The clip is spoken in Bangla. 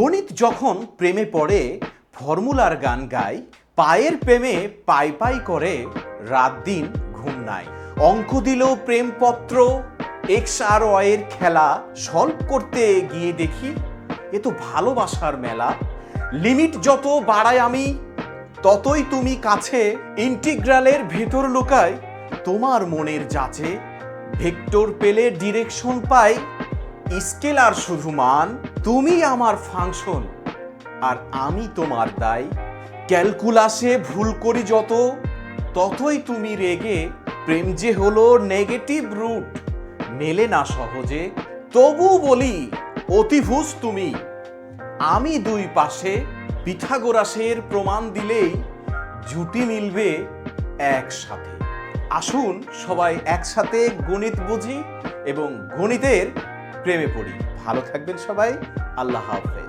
গণিত যখন প্রেমে পড়ে, ফর্মুলার গান গায় পায়ের প্রেমে পাই পাই করে, রাত দিন ঘুম নাই। অঙ্ক দিল প্রেমপত্র, এক্স আর ওয়ের খেলা, সলভ করতে গিয়ে দেখি, এ তো ভালোবাসার মেলা। লিমিট যত বাড়ায় আমি, ততই তুমি কাছে। ইন্টিগ্রালের ভেতর লোকায় তোমার মনের যাচে। ভেক্টর পেলে ডিরেকশন পাই স্কেলার শুধু মান তুমি আমার ফাংশন। আর আমি তোমার দায়। ক্যালকুলাসে ভুল করি যত, ততই তুমি রেগে, প্রেম যে হলো নেগেটিভ রুট। মেলে না সহজে, তবু বলি, অতিভুজ তুমি। আমি দুই পাশে পিঠাগোরাসের প্রমাণ দিলেই, জুটি মিলবে একসাথে। আসুন সবাই একসাথে গণিত বুঝি এবং গণিতের প্রেমে পড়ি। ভালো থাকবেন সবাই। আল্লাহ হাফেজ।